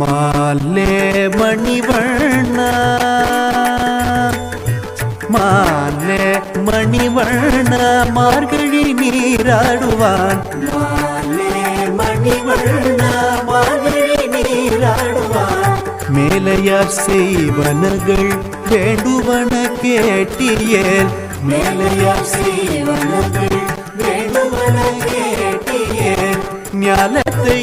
மாலே மணிவண்ண. மாலே மணிவண்ண மார்கழி நீராடுவான். மாலே மணிவண்ண மார்கழி நீராடுவான். மேலையார் செய்வனகள் வேண்டுவன கேட்டியேல். மேலையார் செய்வனகள் வேண்டுவன கேட்டியேல். ஞாலத்தை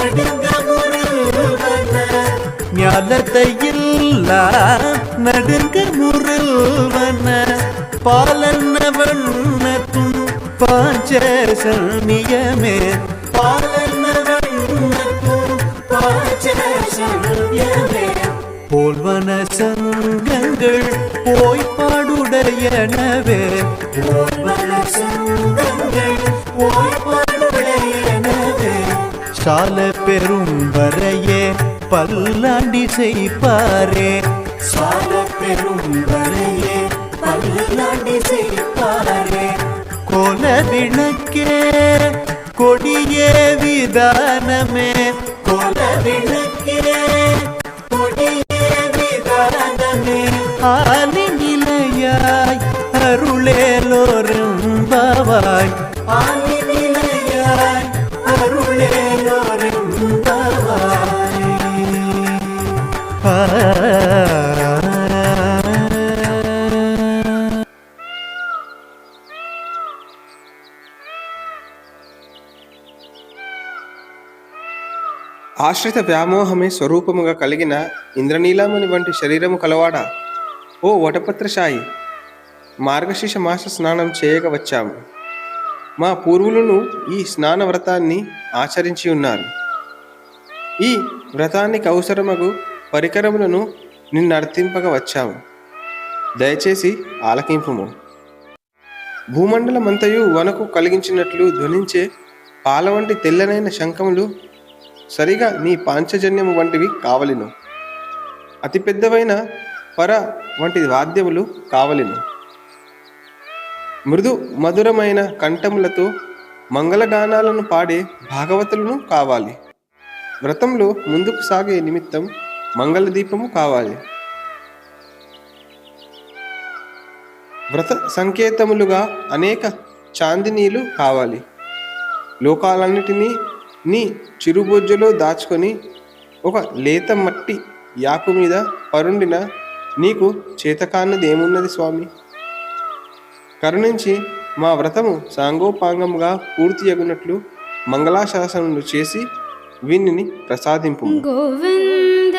நடுங்க முரல்வன ஞாலத்தை எல்லாம் நடுங்க முரல்வன பாலன வண்ணத்தும் பாஞ்சசன்யமே பாலன வண்ணத்தும் பாஞ்சசன்யமே போல்வன சங்கங்கள் போய் பாடுடையனவே போல்வன சங்கங்கள் சால பெரும் வரையே பல்லாண்டி செய்ப்பாரே சால பெரும் வரையே பல்லாண்டி செய்ப்பாரே கோல விளக்கே கொடியே விதானமே. கோல விளக்கே கொடியே விதானமே. ஆலி நிலையாய் அருளேலோரும் பவாய். ஆலி ఆశ్రిత వ్యామోహమే స్వరూపముగా కలిగిన ఇంద్రనీలాముని వంటి శరీరము కలవాడా ఓ వటపత్రశాయి. మార్గశీర్ష మాస స్నానం చేయక వచ్చాము. మా పూర్వులను ఈ స్నాన వ్రతాన్ని ఆచరించి ఉన్నారు. ఈ వ్రతానికి అవసరమగు పరికరములను నిన్నర్థింపక వచ్చాము. దయచేసి ఆలకింపుము. భూమండలమంతయు వనకు కలిగించినట్లు ధ్వనించే పాల వంటి తెల్లనైన శంఖములు సరిగా నీ పాంచజన్యము వంటివి కావలిను. అతిపెద్దవైన పర వంటి వాద్యములు కావలిను. మృదు మధురమైన కంఠములతో మంగళగానాలను పాడే భాగవతులను కావాలి. వ్రతంలో ముందుకు సాగే నిమిత్తం మంగళదీపము కావాలి. వ్రత సంకేతములుగా అనేక చాందినీలు కావాలి. లోకాలన్నిటినీ నీ చిరుబొజ్జలో దాచుకొని ఒక లేత మట్టి యాకు మీద పరుండిన నీకు చేతకాన్నది ఏమున్నది స్వామి? కరుణించి మా వ్రతము సాంగోపాంగముగా పూర్తి అగునట్లు మంగళాశాసనములు చేసి వీనిని ప్రసాదింపు గోవింద